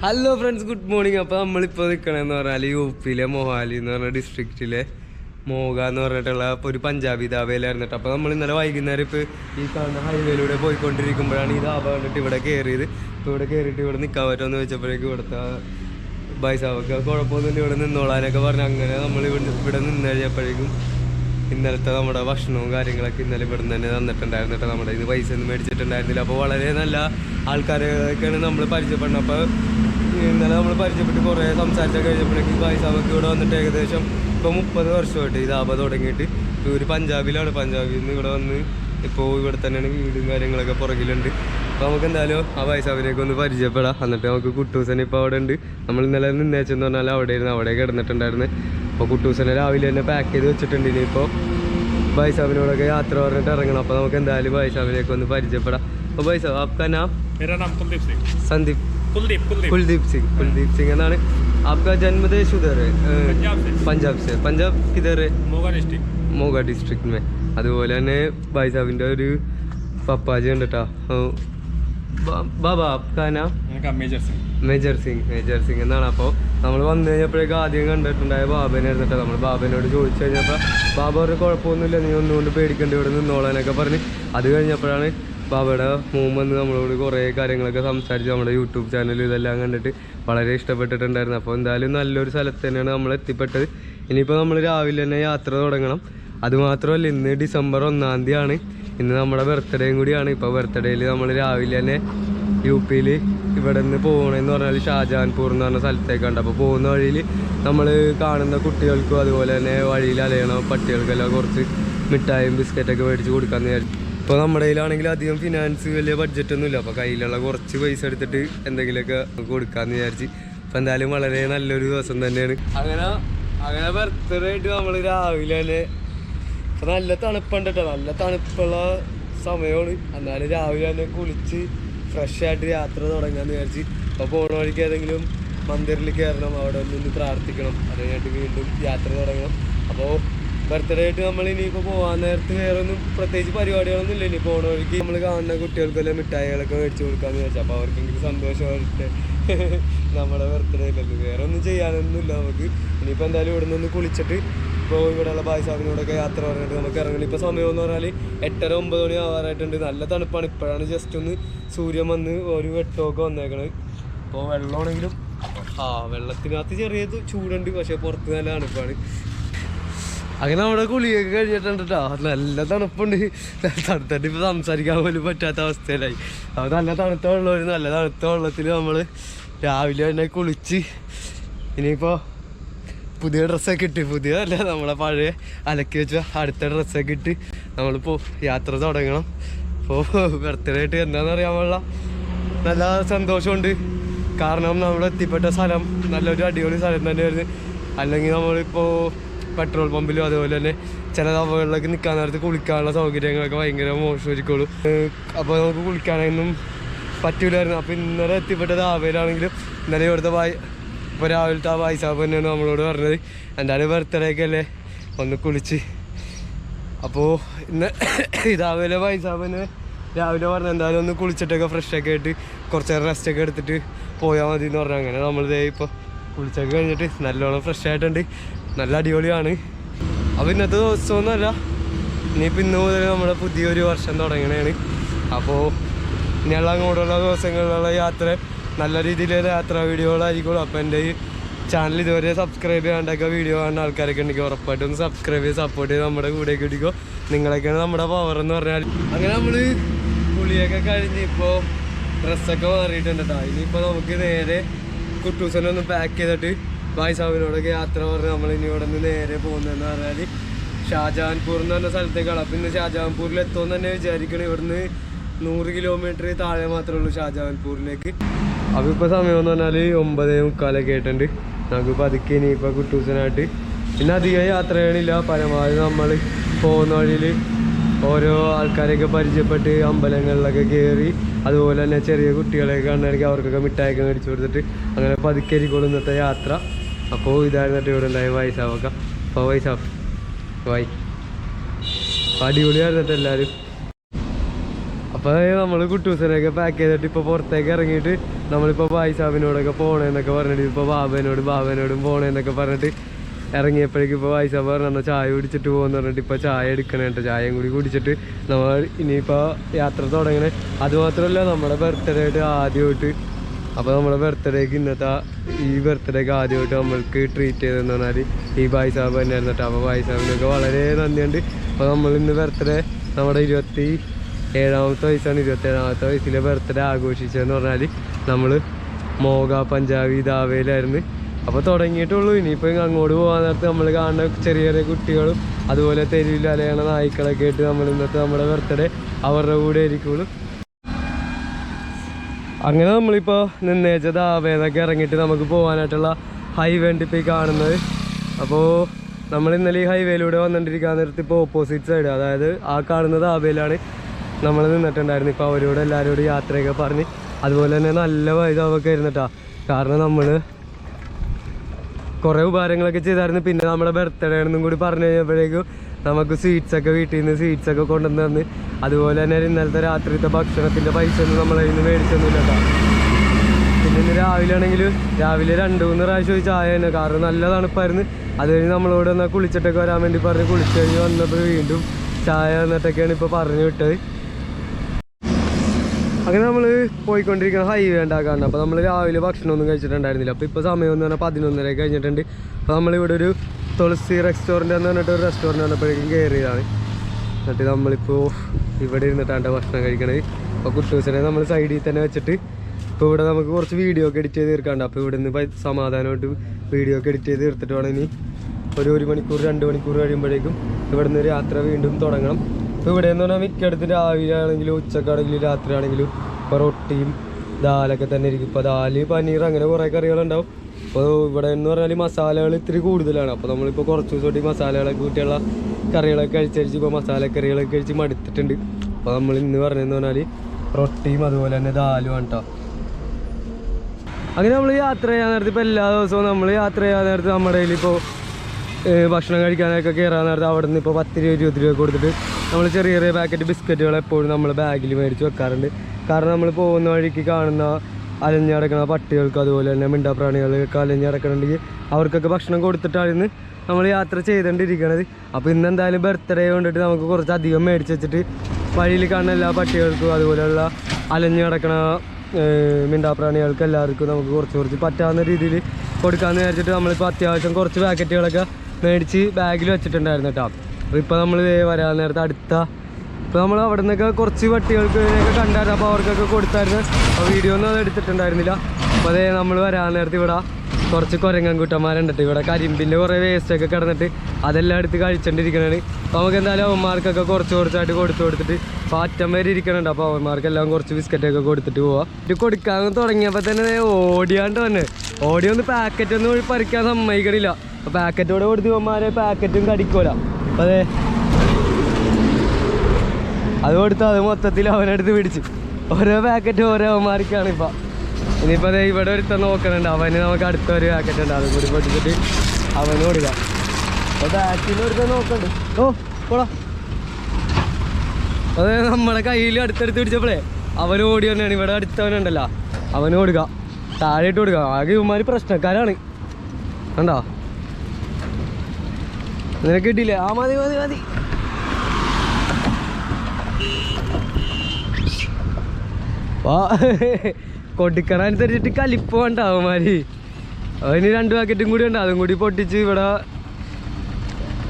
Hello friends good morning അപ്പോൾ നമ്മളിപ്പോൾ നിൽക്കണമെന്ന് പറഞ്ഞാൽ യു പിയിലെ മൊഹാലി എന്ന് പറഞ്ഞ ഡിസ്ട്രിക്റ്റിലെ മോഗ എന്ന് പറഞ്ഞിട്ടുള്ള ഒരു പഞ്ചാബി ധാബയിലായിരുന്നു അപ്പോൾ നമ്മൾ ഇന്നലെ വൈകുന്നേരം ഇപ്പോൾ ഈ കാണുന്ന ഹൈവേയിലൂടെ പോയിക്കൊണ്ടിരിക്കുമ്പോഴാണ് ഈ ധാബ കണ്ടിട്ട് ഇവിടെ കയറിയത് ഇപ്പോൾ ഇവിടെ കയറിയിട്ട് ഇവിടെ നിൽക്കാൻ പറ്റുമെന്ന് ചോദിച്ചപ്പോഴേക്കും ഇവിടുത്തെ ബൈസാവൊക്കെ കുഴപ്പമൊന്നുമില്ല. ഇവിടെ നിന്നോളാനൊക്കെ പറഞ്ഞ് അങ്ങനെ നമ്മൾ ഇവിടെ ഇവിടെ നിന്ന് കഴിഞ്ഞപ്പോഴേക്കും ഇന്നലത്തെ നമ്മുടെ ഭക്ഷണവും കാര്യങ്ങളൊക്കെ ഇന്നലെ ഇവിടെ നിന്ന് തന്നെ തന്നിട്ടുണ്ടായിരുന്നു കേട്ടോ നമ്മുടെ. ഇത് പൈസ ഒന്നും മേടിച്ചിട്ടുണ്ടായിരുന്നില്ല. അപ്പോൾ വളരെ നല്ല ആൾക്കാരൊക്കെയാണ് നമ്മൾ പരിചയപ്പെടുന്നത്. അപ്പോൾ ഇന്നലെ നമ്മൾ പരിചയപ്പെട്ട് കുറേ സംസാരിച്ചൊക്കെ കഴിഞ്ഞപ്പോഴേക്കും പൈസ നമുക്ക് ഇവിടെ വന്നിട്ട് ഏകദേശം ഇപ്പോൾ മുപ്പത് വർഷമായിട്ട് ഇത് ആപ തുടങ്ങിയിട്ട് ഒരു പഞ്ചാബിലാണ്. പഞ്ചാബിൽ നിന്ന് ഇവിടെ വന്ന് ഇപ്പോൾ ഇവിടെ തന്നെയാണ് വീടും കാര്യങ്ങളൊക്കെ പുറകിലുണ്ട്. അപ്പോൾ നമുക്ക് എന്തായാലും ആ പൈസാവിനെയൊക്കെ ഒന്ന് പരിചയപ്പെടാം. എന്നിട്ട് നമുക്ക് കുട്ടൂസൻ ഇപ്പോൾ അവിടെ ഉണ്ട് നമ്മൾ ഇന്നലെ നിന്നേച്ചെന്ന് പറഞ്ഞാൽ അവിടെ ഇരുന്ന് അവിടെ കിടന്നിട്ടുണ്ടായിരുന്നു അപ്പോൾ കുട്ടൂസനെ രാവിലെ തന്നെ പാക്ക് ചെയ്ത് വെച്ചിട്ടുണ്ട് ഇനിയിപ്പോൾ. ബൈസാബിനോടൊക്കെ യാത്ര പറഞ്ഞിട്ട് ഇറങ്ങണം അപ്പോൾ നമുക്ക് എന്തായാലും ബൈസാബിനെയൊക്കെ ഒന്ന് പരിചയപ്പെടാം അപ്പോൾ ബൈസാബ് आपका नाम मेरा नाम कुलदीप सिंह संदीप कुलदीप कुलदीप कुलदीप सिंह कुलदीप सिंह എന്നാണ് आपका जन्म देश उधर है अ, पंजाब से पंजाब से पंजाब किधर है मोगा डिस्ट्रिक्ट മോഗ ഡിസ്ട്രിക്ട് മേ അതുപോലെ തന്നെ ബൈസാബിൻ്റെ ഒരു പപ്പാജി ഉണ്ട് കേട്ടോ ബാബ आपका नाम उनका major Singh major Singh major Singh എന്നാണ് അപ്പോൾ നമ്മൾ വന്നു കഴിഞ്ഞപ്പോഴേക്കും ആദ്യം കണ്ടിട്ടുണ്ടായ ബാബനെ ഇരുന്നിട്ട് നമ്മൾ ബാബേനോട് ചോദിച്ചു കഴിഞ്ഞപ്പോൾ ബാബ ഒരു കുഴപ്പമൊന്നുമില്ല നീ ഒന്നുകൊണ്ട് പേടിക്കേണ്ട ഇവിടെ നിന്നോളാനൊക്കെ പറഞ്ഞ്. അത് കഴിഞ്ഞപ്പോഴാണ് ബാബയുടെ മോൻ വന്ന് നമ്മളോട് കുറേ കാര്യങ്ങളൊക്കെ സംസാരിച്ച്. നമ്മുടെ യൂട്യൂബ് ചാനൽ ഇതെല്ലാം കണ്ടിട്ട് വളരെ ഇഷ്ടപ്പെട്ടിട്ടുണ്ടായിരുന്നു. അപ്പോൾ എന്തായാലും നല്ലൊരു സ്ഥലത്ത് തന്നെയാണ് നമ്മൾ എത്തിപ്പെട്ടത്. ഇനിയിപ്പോൾ നമ്മൾ രാവിലെ തന്നെ യാത്ര തുടങ്ങണം. അതുമാത്രമല്ല ഇന്ന് ഡിസംബർ ഒന്നാം തീയതിയാണ്. ഇന്ന് നമ്മുടെ ബർത്ത്ഡേയും കൂടിയാണ്. ഇപ്പോൾ ബർത്ത്ഡേയിൽ നമ്മൾ രാവിലെ തന്നെ യു പിയിൽ ഇവിടെ നിന്ന് പോകണമെന്ന് പറഞ്ഞാൽ ഷാജഹാൻപൂർ എന്ന് പറഞ്ഞ സ്ഥലത്തേക്കുണ്ട് അപ്പോൾ പോകുന്ന വഴിയിൽ നമ്മൾ കാണുന്ന കുട്ടികൾക്കും അതുപോലെ തന്നെ വഴിയിൽ അലയണ പട്ടികൾക്കെല്ലാം കുറച്ച് മിഠായും ബിസ്ക്കറ്റൊക്കെ മേടിച്ച് കൊടുക്കാമെന്ന് വിചാരിച്ചു. ഇപ്പോൾ നമ്മുടെ കയ്യിലാണെങ്കിൽ അധികം ഫിനാൻസ് വലിയ ബഡ്ജറ്റൊന്നുമില്ല അപ്പോൾ കയ്യിലുള്ള കുറച്ച് പൈസ എടുത്തിട്ട് എന്തെങ്കിലുമൊക്കെ കൊടുക്കാമെന്ന് വിചാരിച്ച്. അപ്പോൾ എന്തായാലും വളരെ നല്ലൊരു ദിവസം തന്നെയാണ്. അങ്ങനെ അങ്ങനെ ബർത്ത്ഡേ ആയിട്ട് നമ്മൾ രാവിലെ തന്നെ നല്ല തണുപ്പുണ്ട് കേട്ടോ നല്ല തണുപ്പുള്ള സമയമാണ്. എന്നാലും രാവിലെ തന്നെ കുളിച്ച് ഫ്രഷ് ആയിട്ട് യാത്ര തുടങ്ങാമെന്ന് വിചാരിച്ച്. അപ്പോൾ പോണ വഴിക്ക് ഏതെങ്കിലും മന്ദിറിൽ കയറണം അവിടെ നിന്ന് പ്രാർത്ഥിക്കണം അതിനായിട്ട് വീണ്ടും യാത്ര തുടങ്ങണം. അപ്പോൾ ബർത്ത്ഡേ ആയിട്ട് നമ്മൾ ഇനിയിപ്പോൾ പോകാൻ നേരത്ത് വേറെ ഒന്നും പ്രത്യേകിച്ച് പരിപാടികളൊന്നും ഇല്ല. ഇനി പോണ വഴിക്ക് നമ്മൾ കാണുന്ന കുട്ടികൾക്കെല്ലാം മിഠായികളൊക്കെ മേടിച്ചു കൊടുക്കാന്ന് വിചാരിച്ചു. അപ്പോൾ അവർക്കെങ്കിലും സന്തോഷമായിട്ട് നമ്മുടെ ബർത്ത്ഡേ അല്ലല്ലോ വേറെ ഒന്നും ചെയ്യാനൊന്നുമില്ല നമുക്ക്. ഇനിയിപ്പോൾ എന്തായാലും ഇവിടെ നിന്ന് കുളിച്ചിട്ട് ഇപ്പോൾ ഇവിടെയുള്ള ബായ്സാബിനോടൊക്കെ യാത്ര പറഞ്ഞിട്ട് നമുക്ക് ഇറങ്ങണം. ഇപ്പോൾ സമയം എന്ന് പറഞ്ഞാൽ എട്ടര ഒമ്പത് മണി ആവാറായിട്ടുണ്ട്. നല്ല തണുപ്പാണ്. ഇപ്പോഴാണ് ജസ്റ്റ് ഒന്ന് സൂര്യൻ വന്ന് ഒരു വെട്ടമൊക്കെ വന്നേക്കണത് അപ്പോൾ വെള്ളമാണെങ്കിലും ആ വെള്ളത്തിനകത്ത് ചെറിയ ചൂടുണ്ട്. പക്ഷേ പുറത്ത് നല്ല തണുപ്പാണ്. അങ്ങനെ നമ്മുടെ കുളിയൊക്കെ കഴിഞ്ഞിട്ടുണ്ട് നല്ല തണുപ്പുണ്ട്. തണുത്തിട്ട് ഇപ്പോൾ സംസാരിക്കാൻ പോലും പറ്റാത്ത അവസ്ഥയിലായി. അപ്പോൾ നല്ല തണുത്ത വെള്ളം നല്ല തണുത്ത വെള്ളത്തിൽ നമ്മൾ രാവിലെ തന്നെ കുളിച്ച് ഇനിയിപ്പോൾ പുതിയ ഡ്രസ്സൊക്കെ ഇട്ട് പുതിയ അല്ല നമ്മളെ പഴയ അലക്കി വെച്ച അടുത്ത ഡ്രസ്സൊക്കെ ഇട്ട് നമ്മളിപ്പോൾ യാത്ര തുടങ്ങണം. അപ്പോൾ ബർത്ത്ഡേ ആയിട്ട് എന്താണെന്ന് അറിയാൻ പാടില്ല. നല്ല സന്തോഷമുണ്ട്. കാരണം നമ്മൾ എത്തിപ്പെട്ട സ്ഥലം നല്ലൊരു അടിപൊളി സ്ഥലം തന്നെയായിരുന്നു. അല്ലെങ്കിൽ നമ്മളിപ്പോൾ പെട്രോൾ പമ്പിലും അതുപോലെ തന്നെ ചില തവകളിലൊക്കെ നിൽക്കാൻ നേരത്ത് കുളിക്കാനുള്ള സൗകര്യങ്ങളൊക്കെ ഭയങ്കര മോശമായിരിക്കുള്ളൂ അപ്പോൾ നമുക്ക് കുളിക്കാനൊന്നും പറ്റൂലായിരുന്നു. അപ്പോൾ ഇന്നലെ എത്തിപ്പെട്ടത് ആവേലാണെങ്കിലും ഇന്നലെ ഇവിടുത്തെ ഇപ്പോൾ രാവിലത്തെ ആ വായിസാബ് തന്നെയാണ് നമ്മളോട് പറഞ്ഞത്. എന്തായാലും ബർത്ത്ഡേ ഒക്കെ അല്ലേ? ഒന്ന് കുളിച്ച്. അപ്പോ ഇന്ന് രാവിലെ വൈസാബിന് രാവിലെ പറഞ്ഞ എന്തായാലും ഒന്ന് കുളിച്ചിട്ടൊക്കെ ഫ്രഷൊക്കെ ആയിട്ട് കുറച്ച് നേരം റെസ്റ്റൊക്കെ എടുത്തിട്ട് പോയാൽ മതി എന്ന് പറഞ്ഞു. അങ്ങനെ നമ്മളിതേ ഇപ്പോൾ കുളിച്ചൊക്കെ കഴിഞ്ഞിട്ട് നല്ലോണം ഫ്രഷ് ആയിട്ടുണ്ട്. നല്ല അടിപൊളിയാണ്. അപ്പോൾ ഇന്നത്തെ ദിവസമൊന്നുമല്ല. ഇനിയിപ്പോൾ ഇന്ന് മുതൽ നമ്മുടെ പുതിയൊരു വർഷം തുടങ്ങണതാണ് അപ്പോൾ ഇനിയുള്ള അങ്ങോട്ടുള്ള ദിവസങ്ങളിലുള്ള യാത്ര നല്ല രീതിയിലുള്ള യാത്രാ വീഡിയോകളായിരിക്കും അപ്പോൾ എന്റെ ഈ ചാനൽ ഇതുവരെ സബ്സ്ക്രൈബ് ചെയ്യാണ്ടൊക്കെ വീഡിയോ കാണുന്ന ആൾക്കാരൊക്കെ ഉണ്ടെങ്കിൽ ഉറപ്പായിട്ടും ഒന്ന് സബ്സ്ക്രൈബ് ചെയ്ത് സപ്പോർട്ട് ചെയ്ത് നമ്മുടെ കൂടെയൊക്കെ ഇടിക്കോ നിങ്ങളൊക്കെയാണ് നമ്മുടെ പവർ എന്ന് പറഞ്ഞാൽ അങ്ങനെ നമ്മൾ കുളിയൊക്കെ കഴിഞ്ഞ് ഇപ്പോൾ ഡ്രസ്സൊക്കെ മാറിയിട്ടുണ്ട് കേട്ടോ ഇനിയിപ്പോൾ നമുക്ക് നേരെ കുട്ടൂസനൊന്ന് പാക്ക് ചെയ്തിട്ട് ബായ് സാബിനോടൊക്കെ യാത്ര പറഞ്ഞ് നമ്മൾ ഇനി ഇവിടെ നിന്ന് നേരെ പോകുന്നതെന്ന് പറഞ്ഞാൽ ഷാജഹാൻപൂർ എന്ന് പറഞ്ഞ സ്ഥലത്തേക്കാണ്. അപ്പം ഇന്ന് ഷാജഹാൻപൂരിൽ എത്തുമെന്ന് തന്നെ വിചാരിക്കണം. ഇവിടുന്ന് നൂറ് കിലോമീറ്റർ താഴെ മാത്രമേ ഉള്ളൂ ഷാജഹാൻപൂരിലേക്ക്. അപ്പോൾ ഇപ്പോൾ എന്ന് പറഞ്ഞാൽ ഒമ്പതേ മുക്കാലൊക്കെ ആയിട്ടുണ്ട്. നമുക്ക് പതുക്കെ ഇനിയിപ്പോൾ കുട്ടൂസനായിട്ട് പിന്നെ അധികം യാത്ര ചെയ്യണില്ല പരമാവധി നമ്മൾ പോകുന്ന വഴിയിൽ ഓരോ ആൾക്കാരെയൊക്കെ പരിചയപ്പെട്ട് അമ്പലങ്ങളിലൊക്കെ കയറി അതുപോലെ തന്നെ ചെറിയ കുട്ടികളെയൊക്കെ കാണുകയാണെങ്കിൽ അവർക്കൊക്കെ മിഠായിയൊക്കെ മേടിച്ചു കൊടുത്തിട്ട് അങ്ങനെ പതുക്കെ ആയിരിക്കുള്ളൂ ഇന്നത്തെ യാത്ര. അപ്പോൾ ഇതായിരുന്നിട്ട് ഇവിടെ ഉണ്ടായ വയസ്സാവൊക്കെ അപ്പോൾ വയസ്സാവും വൈ. അടിപൊളിയായിരുന്നിട്ട് എല്ലാവരും നമ്മൾ നമ്മൾ കുട്ടൂസനെയൊക്കെ പാക്ക് ചെയ്തിട്ട് ഇപ്പോൾ പുറത്തേക്ക് ഇറങ്ങിയിട്ട് നമ്മളിപ്പോ വായിസാബിനോടൊക്കെ പോണേന്നൊക്കെ പറഞ്ഞിട്ട് ഇപ്പോൾ ബാബേനോട് ബാബേനോടും പോണേന്നൊക്കെ പറഞ്ഞിട്ട് ഇറങ്ങിയപ്പോഴേക്കും ഇപ്പോൾ വായിസാബ് പറഞ്ഞ ചായ കുടിച്ചിട്ട് പോകുന്ന പറഞ്ഞിട്ട് ഇപ്പോൾ ചായ എടുക്കണേ കേട്ടോ ചായയും കൂടി കുടിച്ചിട്ട് നമ്മൾ ഇനിയിപ്പോൾ യാത്ര തുടങ്ങണേ. അതുമാത്രമല്ല നമ്മുടെ ബർത്ത്ഡേ ആയിട്ട് ആദ്യമായിട്ട് അപ്പോൾ നമ്മുടെ ബർത്ത്ഡേക്ക് ഇന്നത്തെ ഈ ബർത്ത്ഡേക്ക് ആദ്യമായിട്ട് നമ്മൾക്ക് ട്രീറ്റ് ചെയ്തതെന്ന് പറഞ്ഞാൽ ഈ ബായ് സാബ് തന്നെയായിരുന്നു കേട്ടോ അപ്പോൾ ബായ് സാബിനൊക്കെ വളരെ നന്ദിയുണ്ട്. അപ്പോൾ നമ്മൾ ഇന്ന് ബർത്ത്ഡേ നമ്മുടെ ഇരുപത്തി ഏഴാമത്തെ വയസ്സാണ് ഇരുപത്തേഴാമത്തെ വയസ്സിലെ ബർത്ത്ഡേ ആഘോഷിച്ചതെന്ന് പറഞ്ഞാൽ നമ്മൾ മോഗ പഞ്ചാബി ദാവയിലായിരുന്നു അപ്പോൾ തുടങ്ങിയിട്ടുള്ളൂ. ഇനിയിപ്പോൾ അങ്ങോട്ട് പോകാൻ നേരത്ത് നമ്മൾ കാണുന്ന ചെറിയ ചെറിയ കുട്ടികളും അതുപോലെ തെരുവിൽ അലയണ നായ്ക്കളൊക്കെ ആയിട്ട് നമ്മൾ ഇന്നത്തെ നമ്മുടെ ബർത്ത്ഡേ അവരുടെ കൂടെ ആയിരിക്കുള്ളൂ. അങ്ങനെ നമ്മളിപ്പോൾ നിന്നേച്ച ദാവേന്നൊക്കെ ഇറങ്ങിയിട്ട് നമുക്ക് പോകാനായിട്ടുള്ള ഹൈവേ ഉണ്ട് ഇപ്പോൾ ഈ കാണുന്നത്. അപ്പോൾ നമ്മൾ ഇന്നലെ ഈ ഹൈവേയിലൂടെ വന്നിട്ടിരിക്കാൻ നേരത്ത് ഇപ്പോൾ ഓപ്പോസിറ്റ് സൈഡ് അതായത് ആ കാണുന്ന ദാബയിലാണ് നമ്മൾ നിന്നിട്ടുണ്ടായിരുന്നു. ഇപ്പോൾ അവരോട് എല്ലാവരോടും യാത്രയൊക്കെ പറഞ്ഞ് അതുപോലെ തന്നെ നല്ല വൈതാവൊക്കെ ആയിരുന്നിട്ടാ. കാരണം നമ്മൾ കുറേ ഉപകാരങ്ങളൊക്കെ ചെയ്തായിരുന്നു. പിന്നെ നമ്മുടെ ബർത്ത്ഡേ ആണെന്നും കൂടി പറഞ്ഞു കഴിഞ്ഞപ്പോഴേക്കും നമുക്ക് സ്വീറ്റ്സൊക്കെ വീട്ടിൽ നിന്ന് സ്വീറ്റ്സൊക്കെ കൊണ്ടുവന്ന് തന്ന്. അതുപോലെ തന്നെ ഇന്നലത്തെ രാത്രിത്തെ ഭക്ഷണത്തിന്റെ പൈസ ഒന്നും നമ്മളെ ഇന്ന് മേടിച്ചൊന്നുമില്ല പിന്നെ ഇന്ന് രാവിലെ ആണെങ്കിൽ രാവിലെ രണ്ട് മൂന്ന് പ്രാവശ്യം ചായ തന്നെ. കാരണം നല്ല തണുപ്പായിരുന്നു. അത് കഴിഞ്ഞ് നമ്മളോട് എന്നാൽ കുളിച്ചിട്ടൊക്കെ വരാൻ വേണ്ടി പറഞ്ഞ് കുളിച്ച് കഴിഞ്ഞ് വന്നപ്പോൾ വീണ്ടും ചായ എന്നിട്ടൊക്കെയാണ് ഇപ്പോൾ പറഞ്ഞു വിട്ടത്. അങ്ങനെ നമ്മൾ പോയിക്കൊണ്ടിരിക്കുന്ന ഹൈവേ ഉണ്ടാക്കാറുണ്ട് അപ്പോൾ നമ്മൾ രാവിലെ ഭക്ഷണമൊന്നും കഴിച്ചിട്ടുണ്ടായിരുന്നില്ല. അപ്പോൾ ഇപ്പോൾ സമയം എന്ന് പറഞ്ഞാൽ പതിനൊന്നര കഴിഞ്ഞിട്ടുണ്ട്. അപ്പോൾ നമ്മളിവിടെ ഒരു തുളസി റെസ്റ്റോറന്റ് എന്ന് പറഞ്ഞിട്ട് ഒരു റെസ്റ്റോറന്റ് വന്നപ്പോഴേക്കും കയറിയതാണ് എന്നിട്ട് നമ്മളിപ്പോൾ ഇവിടെ ഇരുന്നിട്ടാണ് ഭക്ഷണം കഴിക്കണത്. അപ്പോൾ കുട്ടൂസിനെ നമ്മൾ സൈഡിൽ തന്നെ വെച്ചിട്ട് ഇപ്പോൾ ഇവിടെ നമുക്ക് കുറച്ച് വീഡിയോ ഒക്കെ എഡിറ്റ് ചെയ്ത് തീർക്കാണ്ട് അപ്പോൾ ഇവിടെ നിന്ന് സമാധാനമായിട്ട് വീഡിയോ ഒക്കെ എഡിറ്റ് ചെയ്ത് തീർത്തിട്ട് വേണം ഇനി ഒരു ഒരു മണിക്കൂർ രണ്ട് മണിക്കൂർ കഴിയുമ്പോഴേക്കും ഇവിടെ നിന്ന് യാത്ര വീണ്ടും തുടങ്ങണം. ഇവിടെ എന്ന് പറഞ്ഞാൽ മിക്കടുത്ത് രാവിലെ ആണെങ്കിലും ഉച്ചക്കാണെങ്കിലും രാത്രി ആണെങ്കിലും ഇപ്പോൾ റൊട്ടിയും ദാലൊക്കെ തന്നെ ഇരിക്കും. ഇപ്പോൾ ദാൽ പനീർ അങ്ങനെ കുറേ കറികളുണ്ടാവും. അപ്പോൾ ഇവിടെ എന്ന് പറഞ്ഞാൽ മസാലകൾ ഇത്തിരി കൂടുതലാണ്. അപ്പോൾ നമ്മളിപ്പോൾ കുറച്ച് ദിവസമായിട്ട് മസാലകളൊക്കെ കൂട്ടിയുള്ള കറികളൊക്കെ കഴിച്ചടിച്ച് ഇപ്പോൾ മസാലക്കറികളൊക്കെ കഴിച്ച് മടുത്തിട്ടുണ്ട്. അപ്പോൾ നമ്മൾ ഇന്ന് പറഞ്ഞതെന്ന് പറഞ്ഞാൽ റൊട്ടിയും അതുപോലെ തന്നെ ദാലുമാണ് കേട്ടോ അങ്ങനെ നമ്മൾ യാത്ര ചെയ്യാൻ നേരത്ത് ഇപ്പോൾ എല്ലാ ദിവസവും നമ്മൾ യാത്ര ചെയ്യാൻ നേരത്ത് നമ്മുടെ കയ്യിൽ ഇപ്പോൾ ഭക്ഷണം കഴിക്കാനൊക്കെ കയറാൻ നേരത്ത് അവിടെ നിന്ന് ഇപ്പോൾ പത്ത് രൂപ ഇരുപത് രൂപ കൊടുത്തിട്ട് നമ്മൾ ചെറിയ ചെറിയ പാക്കറ്റ് ബിസ്ക്കറ്റുകൾ എപ്പോഴും നമ്മൾ ബാഗിൽ മേടിച്ച് വെക്കാറുണ്ട്. കാരണം നമ്മൾ പോകുന്ന വഴിക്ക് കാണുന്ന അലഞ്ഞടക്കണ പട്ടികൾക്ക് അതുപോലെ തന്നെ മിണ്ടാപ്രാണികൾക്ക് അലഞ്ഞടക്കണമെങ്കിൽ അവർക്കൊക്കെ ഭക്ഷണം കൊടുത്തിട്ടായിരുന്നു നമ്മൾ യാത്ര ചെയ്തുകൊണ്ടിരിക്കണത് അപ്പോൾ ഇന്ന് എന്തായാലും ബർത്ത്ഡേ കൊണ്ടിട്ട് നമുക്ക് കുറച്ച് അധികം മേടിച്ച് വെച്ചിട്ട് വഴിയിൽ കാണുന്ന എല്ലാ പട്ടികൾക്കും അതുപോലെയുള്ള അലഞ്ഞു കിടക്കണ മിണ്ടാപ്രാണികൾക്ക് എല്ലാവർക്കും നമുക്ക് കുറച്ച് കുറച്ച് പറ്റാവുന്ന രീതിയിൽ കൊടുക്കാമെന്ന് വിചാരിച്ചിട്ട് നമ്മളിപ്പോൾ അത്യാവശ്യം കുറച്ച് പാക്കറ്റുകളൊക്കെ മേടിച്ച് ബാഗിൽ വെച്ചിട്ടുണ്ടായിരുന്നു കേട്ടോ. ഇപ്പോൾ നമ്മൾ വരാൻ നേരത്തെ അടുത്ത ഇപ്പോൾ നമ്മൾ അവിടെ നിന്നൊക്കെ കുറച്ച് പട്ടികൾക്ക് ഇതിനൊക്കെ കണ്ടായിരുന്നു. അപ്പോൾ അവർക്കൊക്കെ കൊടുത്തായിരുന്നു. അപ്പോൾ വീഡിയോ ഒന്നും അത് എടുത്തിട്ടുണ്ടായിരുന്നില്ല. അപ്പോൾ അതേ നമ്മൾ വരാൻ നേരത്തെ ഇവിടെ കുറച്ച് കുരങ്ങൻ കുട്ടന്മാരുണ്ട് ഇവിടെ കരിമ്പിന്റെ കുറേ വേസ്റ്റൊക്കെ കിടന്നിട്ട് അതെല്ലാം എടുത്ത് കഴിച്ചോണ്ടിരിക്കണേ അപ്പോൾ നമുക്ക് എന്തായാലും അവന്മാർക്കൊക്കെ കുറച്ച് കുറച്ചായിട്ട് കൊടുത്തു കൊടുത്തിട്ട് അറ്റം വരെ ഇരിക്കണുണ്ട്. അപ്പോൾ അവന്മാർക്കെല്ലാം കുറച്ച് ബിസ്ക്കറ്റൊക്കെ കൊടുത്തിട്ട് പോവാം. ഇത് കൊടുക്കാൻ തുടങ്ങിയപ്പോൾ തന്നെ ഓടിയാണ്ട് വന്ന്. ഓടിയൊന്ന് പാക്കറ്റൊന്നും പറിക്കാൻ സമ്മതിക്കണില്ല. അപ്പോൾ പാക്കറ്റോടെ കൊടുത്ത് ഇവന്മാരെ പാക്കറ്റും കടിക്കൂല. അതെ അത് കൊടുത്ത് അത് മൊത്തത്തിൽ അവനെടുത്ത് പിടിച്ച്. ഓരോ പാക്കറ്റ് ഓരോ അവന്മാർക്കാണ് ഇപ്പം. ഇനിയിപ്പോൾ അതെ ഇവിടെ ഒരുത്ത നോക്കണുണ്ട്. അവന് നമുക്ക് അടുത്ത ഒരു പാക്കറ്റ് ഉണ്ട്. അതും കൂടി പൊട്ടിച്ചിട്ട് അവന് കൊടുക്കാം. അപ്പോൾ ബാക്കിൽ ഒരുത്തൻ നോക്കണ്ട്. ഓ പോടാ. അത് നമ്മുടെ കയ്യിൽ അടുത്തടുത്ത് പിടിച്ചപ്പോഴേ അവന് ഓടി തന്നെയാണ് ഇവിടെ അടുത്തവനുണ്ടല്ലോ. അവന് കൊടുക്കാം. താഴെ ഇട്ട് കൊടുക്കാം. ആകെ ഇവന്മാർ പ്രശ്നക്കാരാണ്. കണ്ടോ? നിനക്ക് കിട്ടിയില്ലേ? ആ മതി മതി മതി. വാ. കൊടുക്കണനുസരിച്ചിട്ട് കലിപ്പ് വേണ്ട അവന്മാര്. അതിന് രണ്ട് പാക്കറ്റും കൂടി ഉണ്ട്. അതും കൂടി പൊട്ടിച്ച് ഇവിടെ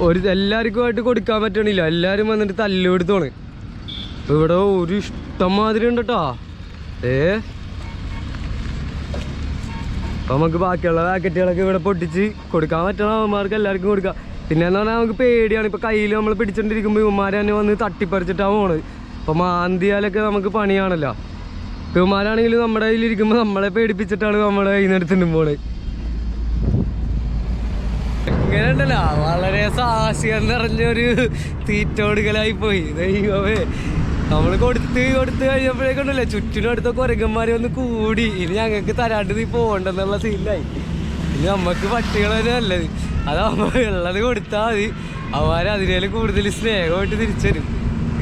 ഒരു എല്ലാവർക്കും ആയിട്ട് കൊടുക്കാൻ പറ്റണില്ല. എല്ലാവരും വന്നിട്ട് തല്ലു കൊടുത്തോണ്. ഇപ്പൊ ഇവിടെ ഒരു ഇഷ്ടം മാതിരി ഉണ്ട് കേട്ടോ ഏ? അപ്പം നമുക്ക് ബാക്കിയുള്ള പാക്കറ്റുകളൊക്കെ ഇവിടെ പൊട്ടിച്ച് കൊടുക്കാൻ പറ്റണം. അവന്മാർക്ക് എല്ലാവർക്കും കൊടുക്കാം. പിന്നെ എന്ന് പറഞ്ഞാൽ നമുക്ക് പേടിയാണ്. ഇപ്പൊ കയ്യിൽ നമ്മൾ പിടിച്ചോണ്ടിരിക്കുമ്പോൾ ഇവന്മാർ തന്നെ വന്ന് തട്ടിപ്പറിച്ചിട്ടാണ് പോണത്. ഇപ്പൊ മാന്തിയാലൊക്കെ നമുക്ക് പണിയാണല്ലോ. ഇവന്മാരാണെങ്കിൽ നമ്മുടെ കയ്യിലിരിക്കുമ്പോൾ നമ്മളെ പേടിപ്പിച്ചിട്ടാണ് നമ്മളെ കയ്യിൽ നിന്ന് എടുത്തിട്ടും പോണത്. ഇങ്ങനെ വളരെ സാഹസികം നിറഞ്ഞൊരു തീറ്റ കൊടുക്കലായി പോയി. ദൈവമേ. നമ്മൾ കൊടുത്ത് കൊടുത്ത് കഴിഞ്ഞപ്പോഴേക്കുണ്ടല്ലോ ചുറ്റിനും അടുത്ത കുരങ്ങന്മാരെ ഒന്ന് കൂടി. ഇനി ഞങ്ങൾക്ക് തരാണ്ട് നീ പോകണ്ടെന്നുള്ള സീനായി ഇനി നമുക്ക് പട്ടികൾ നല്ലത് അത് നമ്മ ഉള്ളത് കൊടുത്താൽ മതി. അവന്മാർ അതിനേലും കൂടുതൽ സ്നേഹമായിട്ട് തിരിച്ചു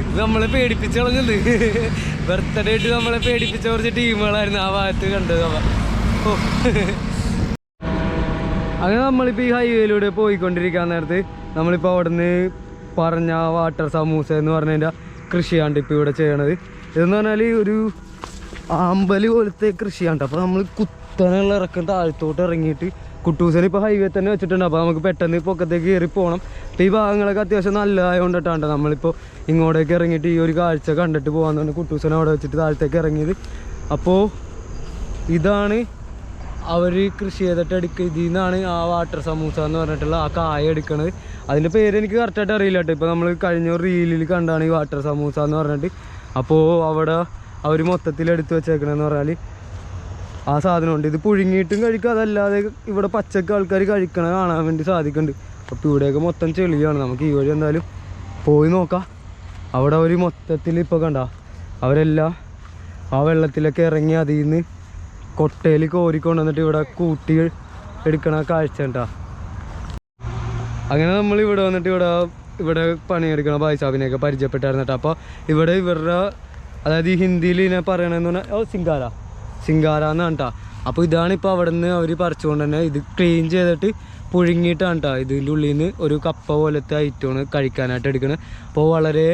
ഇത് നമ്മളെ പേടിപ്പിച്ച് കളഞ്ഞത് ബർത്ത്ഡേ ആയിട്ട് നമ്മളെ പേടിപ്പിച്ച കുറച്ച് ടീമുകളായിരുന്നു ആ ഭാഗത്ത് കണ്ടത് അവ. അങ്ങനെ നമ്മളിപ്പോൾ ഈ ഹൈവേയിലൂടെ പോയിക്കൊണ്ടിരിക്കാൻ നേരത്ത് നമ്മളിപ്പോൾ അവിടെ നിന്ന് പറഞ്ഞ വാട്ടർ സമൂസ എന്ന് പറഞ്ഞതിന്റെ കൃഷിയാണ് ഇപ്പോൾ ഇവിടെ ചെയ്യണത്. ഇതെന്ന് പറഞ്ഞാൽ ഒരു ആമ്പൽ പോലത്തെ കൃഷിയാണ്. അപ്പോൾ നമ്മൾ കുത്തനുള്ള ഇറക്കം താഴത്തോട്ട് ഇറങ്ങിയിട്ട് കുട്ടൂസന് ഇപ്പോൾ ഹൈവേ തന്നെ വെച്ചിട്ടുണ്ട്. അപ്പോൾ നമുക്ക് പെട്ടെന്ന് പൊക്കത്തേക്ക് കയറി പോകണം അപ്പോൾ ഈ ഭാഗങ്ങളൊക്കെ അത്യാവശ്യം നല്ലതായതുകൊണ്ടിട്ടാണ് നമ്മളിപ്പോൾ ഇങ്ങോട്ടേക്ക് ഇറങ്ങിയിട്ട് ഈ ഒരു കാഴ്ച കണ്ടിട്ട് പോകാമെന്നാണ് കുട്ടൂസൻ അവിടെ വെച്ചിട്ട് താഴത്തേക്ക് ഇറങ്ങിയത്. അപ്പോൾ ഇതാണ് അവർ കൃഷി ചെയ്തിട്ട് എടുക്ക ഇതിൽ നിന്നാണ് ആ വാട്ടർ സമൂസ എന്ന് പറഞ്ഞിട്ടുള്ള ആ കായ എടുക്കണത്. അതിന്റെ പേര് എനിക്ക് കറക്റ്റായിട്ട് അറിയില്ല കേട്ടോ. ഇപ്പോൾ നമ്മൾ കഴിഞ്ഞ റീലിൽ കണ്ടാണ് ഈ വാട്ടർ സമൂസ എന്ന് പറഞ്ഞിട്ട്. അപ്പോൾ അവിടെ അവർ മൊത്തത്തിൽ എടുത്ത് വെച്ചേക്കണമെന്ന് പറഞ്ഞാൽ ആ സാധനമുണ്ട്. ഇത് പുഴുങ്ങിയിട്ടും കഴിക്കുക അതല്ലാതെ ഇവിടെ പച്ചക്ക് ആൾക്കാർ കഴിക്കണ കാണാൻ വേണ്ടി സാധിക്കുന്നുണ്ട് അപ്പോൾ ഇവിടെയൊക്കെ മൊത്തം ചെളിയാണ്. നമുക്ക് ഈ വഴി എന്തായാലും പോയി നോക്കാം. അവിടെ ഒരു മൊത്തത്തിൽ ഇപ്പോൾ കണ്ട അവരെല്ലാം ആ വെള്ളത്തിലൊക്കെ ഇറങ്ങി അതിൽ നിന്ന് കൊട്ടയിൽ കോരിക്കൊണ്ടുവന്നിട്ട് ഇവിടെ കൂട്ടി എടുക്കണ കാഴ്ച ഉണ്ടാ അങ്ങനെ നമ്മൾ ഇവിടെ വന്നിട്ട് ഇവിടെ ഇവിടെ പണിയെടുക്കണ ബായിസാബിനെയൊക്കെ പരിചയപ്പെട്ടായിരുന്നു കേട്ടോ. അപ്പോൾ ഇവിടെ ഇവരുടെ അതായത് ഈ ഹിന്ദിയിൽ ഇതിനെ പറയണമെന്ന് പറഞ്ഞാൽ സിംഗാര. സിംഗാര എന്നാണ് കേട്ടോ അപ്പോൾ ഇതാണ് ഇപ്പോൾ അവിടെ നിന്ന് അവർ പറിച്ചുകൊണ്ട് തന്നെ ഇത് ക്ലീൻ ചെയ്തിട്ട് പുഴുങ്ങിയിട്ടാണ് കേട്ടോ ഇതിന്റെ ഉള്ളിൽ നിന്ന് ഒരു കപ്പ പോലത്തെ ഐറ്റമാണ് കഴിക്കാനായിട്ട് എടുക്കുന്നത് അപ്പോൾ വളരെ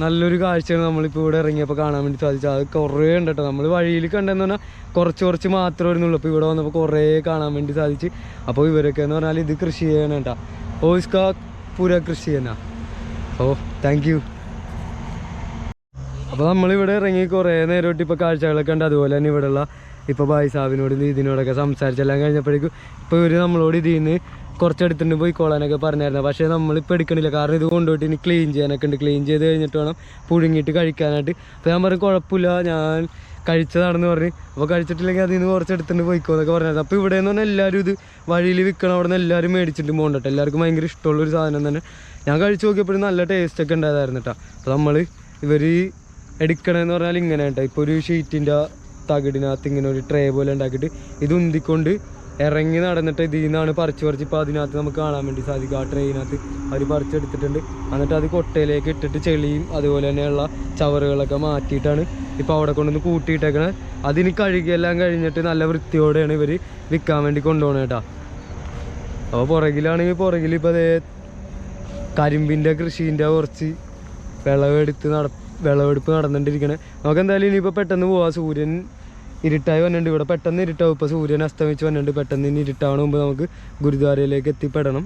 നല്ലൊരു കാഴ്ചയാണ് നമ്മളിപ്പോൾ ഇവിടെ ഇറങ്ങിയപ്പോൾ കാണാൻ വേണ്ടി സാധിച്ചത്. അത് കുറേ ഉണ്ട് കേട്ടോ നമ്മൾ വഴിയിൽ കണ്ടെന്ന് പറഞ്ഞാൽ കുറച്ച് കുറച്ച് മാത്രമേ വരുന്നുള്ളൂ. അപ്പോൾ ഇവിടെ വന്നപ്പോൾ കുറേ കാണാൻ വേണ്ടി സാധിച്ച്. അപ്പോൾ ഇവരൊക്കെ എന്ന് പറഞ്ഞാൽ ഇത് കൃഷി ചെയ്യണം കേട്ടോ ഓ ഇസ്കാ പൂര കൃഷി ചെയ്യണ ഓ താങ്ക് അപ്പോൾ നമ്മളിവിടെ ഇറങ്ങി കുറേ നേരമായിട്ട് ഇപ്പോൾ കാഴ്ചകളൊക്കെ ഉണ്ട് അതുപോലെ തന്നെ ഇവിടെയുള്ള ഇപ്പോൾ ബായി സാബിനോട് ഇതിനോടൊക്കെ സംസാരിച്ചെല്ലാം കഴിഞ്ഞപ്പോഴേക്കും ഇപ്പോൾ ഇവർ നമ്മളോട് ഇതിൽ നിന്ന് കുറച്ചെടുത്തിട്ട് പോയിക്കോളാനൊക്കെ പറഞ്ഞായിരുന്നു. പക്ഷേ നമ്മളിപ്പോൾ എടുക്കണില്ല. കാരണം ഇത് കൊണ്ടുപോയിട്ട് ഇനി ക്ലീൻ ചെയ്യാനൊക്കെ ഉണ്ട്. ക്ലീൻ ചെയ്ത് കഴിഞ്ഞിട്ട് വേണം പുഴുങ്ങിയിട്ട് കഴിക്കാനായിട്ട്. അപ്പോൾ ഞാൻ പറഞ്ഞു കുഴപ്പമില്ല. ഞാൻ കഴിച്ചതാണെന്ന് പറഞ്ഞ്. അപ്പോൾ കഴിച്ചിട്ടില്ലെങ്കിൽ അതിൽ നിന്ന് കുറച്ചെടുത്തിട്ട് പോയിക്കോ എന്നൊക്കെ പറഞ്ഞായിരുന്നു. അപ്പോൾ ഇവിടെ നിന്ന് പറഞ്ഞാൽ എല്ലാവരും ഇത് വഴിയിൽ വിൽക്കണം അവിടെ നിന്ന് എല്ലാവരും മേടിച്ചിട്ട് പോകണ്ടട്ടോ എല്ലാവർക്കും ഭയങ്കര ഇഷ്ടമുള്ളൊരു സാധനം തന്നെ. ഞാൻ കഴിച്ച് നോക്കിയപ്പോഴും നല്ല ടേസ്റ്റ് ഒക്കെ ഉണ്ടായതായിരുന്നു കേട്ടോ അപ്പോൾ നമ്മൾ ഇവർ എടുക്കണമെന്ന് പറഞ്ഞാൽ ഇങ്ങനെ കേട്ടോ. ഇപ്പോൾ ഒരു ഷീറ്റിന്റെ തകിടിനകത്ത് ഇങ്ങനെ ഒരു ട്രേ പോലെ ഉണ്ടാക്കിയിട്ട് ഇത് ഉന്തിക്കൊണ്ട് ഇറങ്ങി നടന്നിട്ട് ഇതിൽ നിന്നാണ് പറിച്ച് പറിച്ച് ഇപ്പോൾ അതിനകത്ത് നമുക്ക് കാണാൻ വേണ്ടി സാധിക്കും. ആ ട്രെയിനകത്ത് അവർ പറിച്ചെടുത്തിട്ടുണ്ട്. എന്നിട്ട് അത് കൊട്ടയിലേക്ക് ഇട്ടിട്ട് ചെളിയും അതുപോലെ തന്നെയുള്ള ചവറുകളൊക്കെ മാറ്റിയിട്ടാണ് ഇപ്പോൾ അവിടെ കൊണ്ടുവന്ന് കൂട്ടിയിട്ടേക്കണത് അതിന് കഴുകിയെല്ലാം കഴിഞ്ഞിട്ട് നല്ല വൃത്തിയോടെയാണ് ഇവർ വിൽക്കാൻ വേണ്ടി കൊണ്ടുപോകണത് കേട്ടോ. അപ്പോൾ പുറകിലാണെങ്കിൽ പുറകിൽ ഇപ്പോൾ അതേ കരിമ്പിന്റെ കൃഷീന്റെ കുറച്ച് വിളവെടുത്ത് നട വിളവെടുപ്പ് നടന്നുകൊണ്ടിരിക്കണേ നമുക്ക് എന്തായാലും ഇനിയിപ്പോൾ പെട്ടെന്ന് പോവാം. സൂര്യൻ ഇരുട്ടായി വന്നിട്ടുണ്ട്. ഇവിടെ പെട്ടെന്ന് ഇരുട്ടാവും. ഇപ്പോൾ സൂര്യൻ അസ്തമിച്ച് വന്നിട്ടുണ്ട്. പെട്ടെന്ന് ഇനി ഇരുട്ടാവണ മുമ്പ് നമുക്ക് ഗുരുദ്വാരയിലേക്ക് എത്തിപ്പെടണം.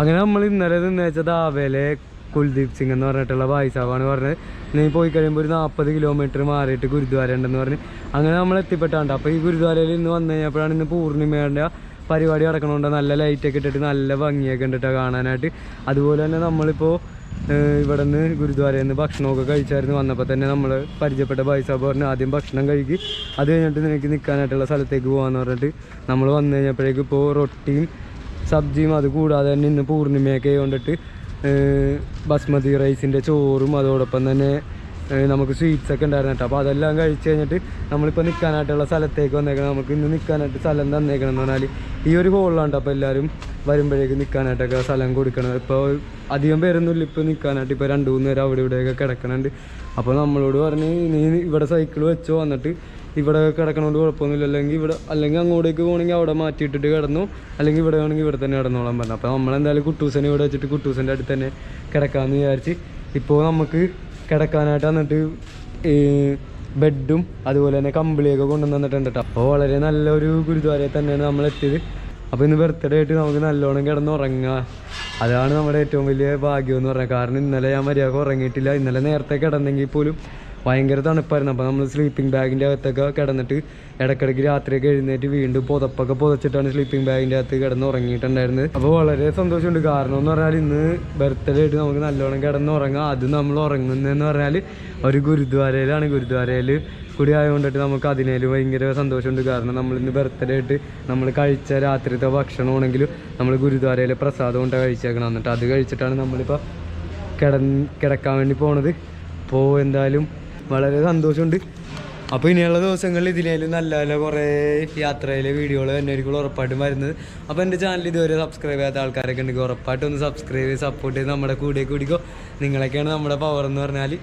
അങ്ങനെ നമ്മൾ ഇന്നലെ നിന്നേച്ചത് ആവേലെ കുൽദീപ് സിംഗ് എന്ന് പറഞ്ഞിട്ടുള്ള ഭായ് സാബാണ് പറഞ്ഞത്. നീ പോയി കഴിയുമ്പോൾ ഒരു നാൽപ്പത് കിലോമീറ്റർ മാറിയിട്ട് ഗുരുദ്വാര ഉണ്ടെന്ന് പറഞ്ഞ് അങ്ങനെ നമ്മൾ എത്തിപ്പെട്ടാണ്ട് അപ്പോൾ ഈ ഗുരുദ്വാരയിൽ ഇന്ന് വന്നു കഴിഞ്ഞപ്പോഴാണ് ഇന്ന് പൂർണിമയുടെ പരിപാടി നടക്കണോണ്ട് നല്ല ലൈറ്റൊക്കെ ഇട്ടിട്ട് നല്ല ഭംഗിയൊക്കെ ഉണ്ടിട്ടാണ് കാണാനായിട്ട്. അതുപോലെ തന്നെ നമ്മളിപ്പോൾ ഇവിടെ നിന്ന് ഗുരുദ്വാരയിൽ നിന്ന് ഭക്ഷണമൊക്കെ കഴിച്ചായിരുന്നു. വന്നപ്പോൾ തന്നെ നമ്മൾ പരിചയപ്പെട്ട ബൈസാബ് സാബ് പറഞ്ഞു ആദ്യം ഭക്ഷണം കഴിക്കി. അത് കഴിഞ്ഞിട്ട് നിനക്ക് നിൽക്കാനായിട്ടുള്ള സ്ഥലത്തേക്ക് പോകാമെന്ന് പറഞ്ഞിട്ട് നമ്മൾ വന്നു കഴിഞ്ഞപ്പോഴേക്ക് ഇപ്പോൾ റൊട്ടിയും സബ്ജിയും അത് കൂടാതെ തന്നെ ഇന്ന് പൂർണിമയൊക്കെ കൊണ്ടിട്ട് ബസ്മതി റൈസിന്റെ ചോറും അതോടൊപ്പം തന്നെ നമുക്ക് സ്വീറ്റ്സ് ഒക്കെ ഉണ്ടായിരുന്നു കേട്ടോ അപ്പോൾ അതെല്ലാം കഴിച്ച് കഴിഞ്ഞിട്ട് നമ്മളിപ്പോൾ നിൽക്കാനായിട്ടുള്ള സ്ഥലത്തേക്ക് വന്നേക്കണം. നമുക്ക് ഇന്ന് നിൽക്കാനായിട്ട് സ്ഥലം തന്നേക്കണം എന്ന് പറഞ്ഞാൽ ഈ ഒരു ഹോളിലാണ് അപ്പോൾ എല്ലാവരും വരുമ്പോഴേക്ക് നിൽക്കാനായിട്ടൊക്കെ സ്ഥലം കൊടുക്കണം ഇപ്പോൾ അധികം പേരൊന്നുമില്ല ഇപ്പോൾ നിൽക്കാനായിട്ട് ഇപ്പോൾ രണ്ട് മൂന്ന് പേര് അവിടെ ഇവിടെയൊക്കെ കിടക്കണുണ്ട്. അപ്പോൾ നമ്മളോട് പറഞ്ഞ് നീ ഇവിടെ സൈക്കിൾ വെച്ചോ വന്നിട്ട് ഇവിടെ കിടക്കണോണ്ട് കുഴപ്പമൊന്നുമില്ല. അല്ലെങ്കിൽ ഇവിടെ അല്ലെങ്കിൽ അങ്ങോട്ടേക്ക് പോകണമെങ്കിൽ അവിടെ മാറ്റിയിട്ടിട്ട് കിടന്നു. അല്ലെങ്കിൽ ഇവിടെ വേണമെങ്കിൽ ഇവിടെ തന്നെ കിടന്നോളാൻ പറഞ്ഞു. അപ്പോൾ നമ്മളെന്തായാലും കുട്ടൂസനെ ഇവിടെ വെച്ചിട്ട് കുട്ടൂസന്റെ അടുത്ത് തന്നെ കിടക്കാമെന്ന് വിചാരിച്ച് ഇപ്പോൾ നമുക്ക് കിടക്കാനായിട്ട് വന്നിട്ട് ബെഡും അതുപോലെ തന്നെ കമ്പിളിയൊക്കെ കൊണ്ടുവന്നിട്ടുണ്ട് കേട്ടോ അപ്പോൾ വളരെ നല്ലൊരു ഗുരുദ്വാരയിൽ തന്നെയാണ് നമ്മൾ എത്തിയത്. അപ്പോൾ ഇന്ന് ബർത്ത്ഡേ ആയിട്ട് നമുക്ക് നല്ലോണം കിടന്ന് ഉറങ്ങുക അതാണ് നമ്മുടെ ഏറ്റവും വലിയ ഭാഗ്യം എന്ന് പറഞ്ഞാൽ. കാരണം ഇന്നലെ ഞാൻ മര്യാദ ഉറങ്ങിയിട്ടില്ല. ഇന്നലെ നേരത്തെ കിടന്നെങ്കിൽ പോലും ഭയങ്കര തണുപ്പായിരുന്നു അപ്പോൾ നമ്മൾ സ്ലീപ്പിംഗ് ബാഗിന്റെ അകത്തൊക്കെ കിടന്നിട്ട് ഇടയ്ക്കിടയ്ക്ക് രാത്രിയൊക്കെ എഴുന്നേറ്റ് വീണ്ടും പുതപ്പൊക്കെ പുതച്ചിട്ടാണ് സ്ലീപ്പിംഗ് ബാഗിന്റെ അകത്ത് കിടന്ന് ഉറങ്ങിയിട്ടുണ്ടായിരുന്നത്. അപ്പോൾ വളരെ സന്തോഷമുണ്ട്. കാരണം എന്ന് പറഞ്ഞാൽ ഇന്ന് ബർത്ത്ഡേ ആയിട്ട് നമുക്ക് നല്ലോണം കിടന്ന് ഉറങ്ങാം. അത് നമ്മൾ ഉറങ്ങുന്നതെന്ന് പറഞ്ഞാൽ ഒരു ഗുരുദ്വാരയിലാണ്. ഗുരുദ്വാരയിൽ കൂടി ആയതുകൊണ്ടിട്ട് നമുക്ക് അതിനേലും ഭയങ്കര സന്തോഷമുണ്ട്. കാരണം നമ്മൾ ഇന്ന് ബർത്ത്ഡേ ആയിട്ട് നമ്മൾ കഴിച്ച രാത്രിത്തെ ഭക്ഷണമാണെങ്കിലും നമ്മൾ ഗുരുദ്വാരയിലെ പ്രസാദം കൊണ്ട് കഴിച്ചേക്കണം എന്നിട്ട് അത് കഴിച്ചിട്ടാണ് നമ്മളിപ്പോൾ കിടന്ന് കിടക്കാൻ വേണ്ടി പോണത്. അപ്പോൾ എന്തായാലും വളരെ സന്തോഷമുണ്ട്. അപ്പോൾ ഇനിയുള്ള ദിവസങ്ങളിൽ ഇതിലേലും നല്ല നല്ല കുറേ യാത്രയിലെ വീഡിയോകൾ തന്നെ ആയിരിക്കും ഉറപ്പായിട്ടും വരുന്നത്. അപ്പോൾ എന്റെ ചാനൽ ഇതുവരെ സബ്സ്ക്രൈബ് ചെയ്യാത്ത ആൾക്കാരൊക്കെ ഉണ്ടെങ്കിൽ ഉറപ്പായിട്ടും ഒന്ന് സബ്സ്ക്രൈബ് ചെയ്ത് സപ്പോർട്ട് ചെയ്ത് നമ്മുടെ കൂടെ കൂടിക്കോ നിങ്ങളൊക്കെയാണ് നമ്മുടെ പവർ എന്ന് പറഞ്ഞാൽ